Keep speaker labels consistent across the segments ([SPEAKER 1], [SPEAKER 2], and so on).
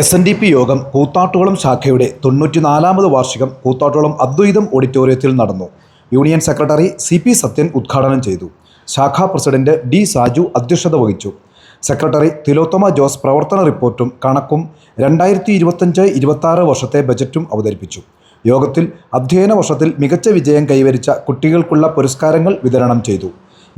[SPEAKER 1] S N D P യോഗം കൂത്താട്ടുകുളം ശാഖയുടെ തൊണ്ണൂറ്റിനാലാമത് വാർഷികം കൂത്താട്ടുകുളം അദ്വൈതം ഓഡിറ്റോറിയത്തിൽ നടന്നു. Union secretary C P Sathyan ഉദ്ഘാടനം ചെയ്തു. ശാഖാ പ്രസിഡന്റ് ഡി സാജു അധ്യക്ഷത വഹിച്ചു. സെക്രട്ടറി തിലോത്തമ ജോസ് പ്രവർത്തന റിപ്പോർട്ടും കണക്കും രണ്ടായിരത്തി ഇരുപത്തഞ്ച് ഇരുപത്താറ് വർഷത്തെ ബജറ്റും അവതരിപ്പിച്ചു. യോഗത്തിൽ അധ്യയന വർഷത്തിൽ മികച്ച വിജയം കൈവരിച്ച കുട്ടികൾക്കുള്ള പുരസ്കാരങ്ങൾ വിതരണം ചെയ്തു.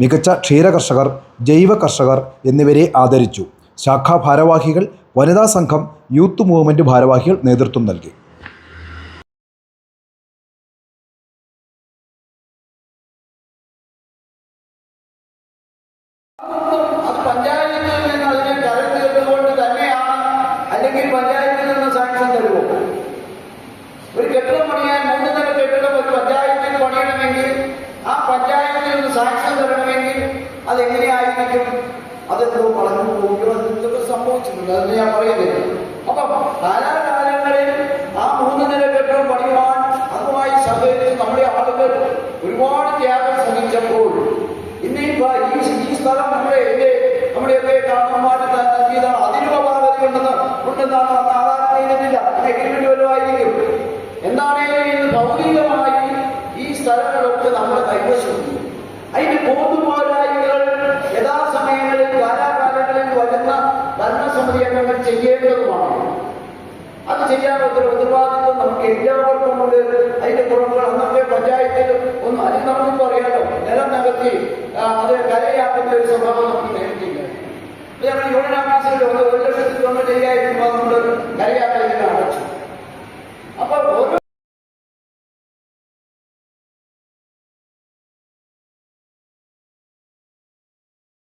[SPEAKER 1] മികച്ച ക്ഷീരകർഷകർ ജൈവ കർഷകർ എന്നിവരെ ആദരിച്ചു. ശാഖാ ഭാരവാഹികൾ വനിതാ സംഘം യൂത്ത് മൂവ്മെന്റ് ഭാരവാഹികൾ നേതൃത്വം നൽകി.
[SPEAKER 2] ഒരു ഒരു ആ പഞ്ചായത്തിൽ അതെങ്ങനെയായിരിക്കും? അതെന്തോ അതെന്തൊക്കെ സംഭവിച്ചിട്ടുണ്ട് അതിന് ഞാൻ പറയുന്നില്ല. അപ്പം കാലാകാലങ്ങളിൽ ആ മൂന്ന് നില കെട്ടിടം പണിയുവാൻ അതുമായി സഹകരിച്ച് നമ്മുടെ ആളുകൾ ഒരുപാട് ത്യാഗം ശ്രമിച്ചപ്പോൾ ഇന്ന് ഈ സ്ഥലം നമ്മുടെ എന്റെ നമ്മുടെയൊക്കെ കാരണന്മാരുടെ നൽകിയതാണ് അതിന് അപാകത ഉണ്ടെന്ന് ഉണ്ടെന്നാണ് അന്ന് ആധാരം എഗ്രിമെന്റ് വല്ലതുമായിരിക്കും എന്താണേലും ഇന്ന് ഭൗതികമായി ഈ സ്ഥലങ്ങളൊക്കെ നമ്മുടെ കൈവശമുണ്ട്. അതിന് ബോധുപോരായികൾ ചെയ്യേണ്ടതുമാണ്. അത് ചെയ്യാനുള്ള ഒരു ഉത്തരവാദിത്വം നമുക്ക് എല്ലാവർക്കും ഉണ്ട്. അതിന്റെ കുറവുകൾ അന്നത്തെ പഞ്ചായത്തിൽ ഒന്ന് അതിൽ പറയാനോ നിലം നികത്തി അത് കരയാക്കുന്ന ഒരു സ്വഭാവം നമുക്ക് നേരിട്ടില്ല. ഞങ്ങൾ യൂണിയൻ ഒന്ന് ഒരു ലക്ഷത്തി തൊണ്ണൂറ്റി